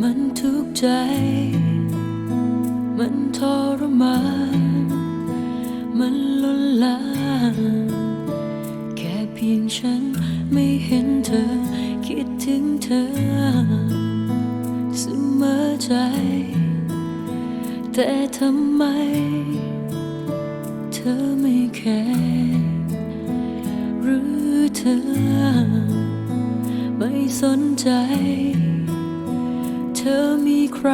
มันทุกใจ มันทรมาน มันล้นลามแค่เพียงฉันไม่เห็นเธอ คิดถึงเธอเสมอใจ แต่ทำไม เธอไม่แคร์หรือเธอ ไม่สนใจ อมีใคร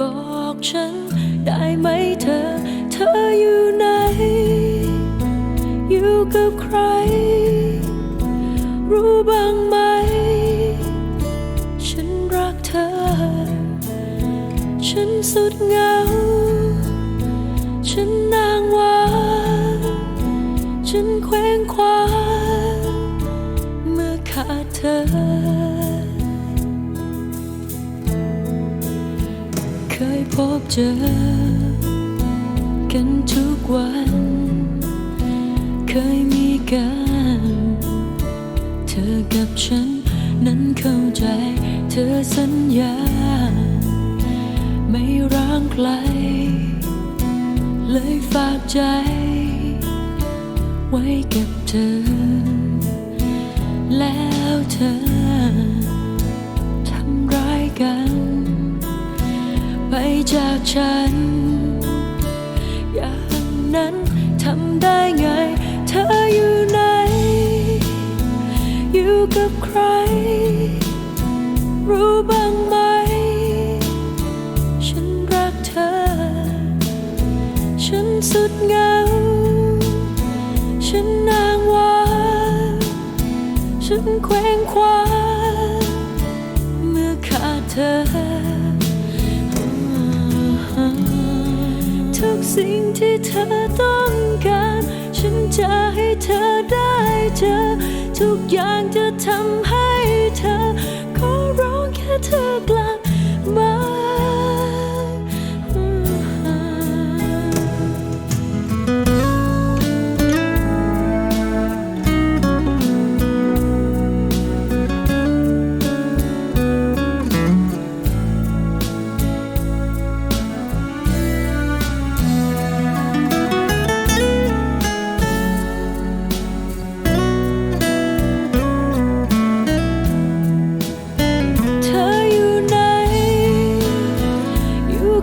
บอกฉันได้ไหมเธอ เธออยู่ไหน อยู่กับใคร รู้บ้างไหม ฉันรักเธอ ฉันสุดเหงา ฉันนางว้างฉันเคว้งคว้างเมื่อขาดเธอ บเจอ กันทุกวัน เคยมีกัน เธอกับฉันนั้นเข้าใจ เธอสัญญา ไม่ร้างไกล เลยฝากใจ ไว้กับเธอ แล้วเธอ ทำร้ายกัน จากฉัน อย่างนั้นทำได้ไง เธออยู่ไหน อยู่กับใคร รู้บ้างไหม ฉันรักเธอ ฉันสุดเหงา ฉันนางว้าฉันเคว้งคว้าเมื่อขาดเธอ สิ่งที่เธอต้องการ ฉันจะให้เธอได้เจอ ทุกอย่างจะทำให้เธอขอ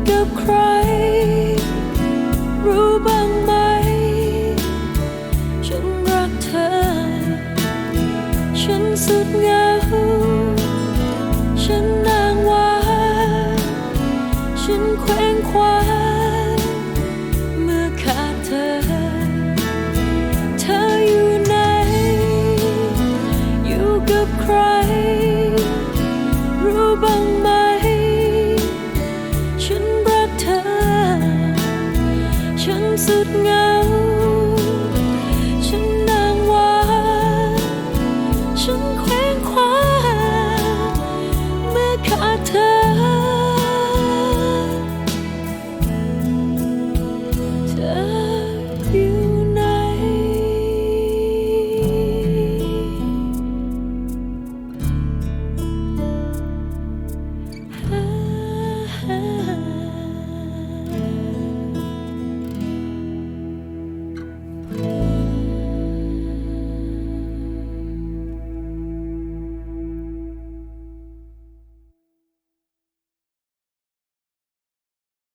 กับใคร รู้บ้างไหม ฉันรักเธอ ฉันสุดเหงา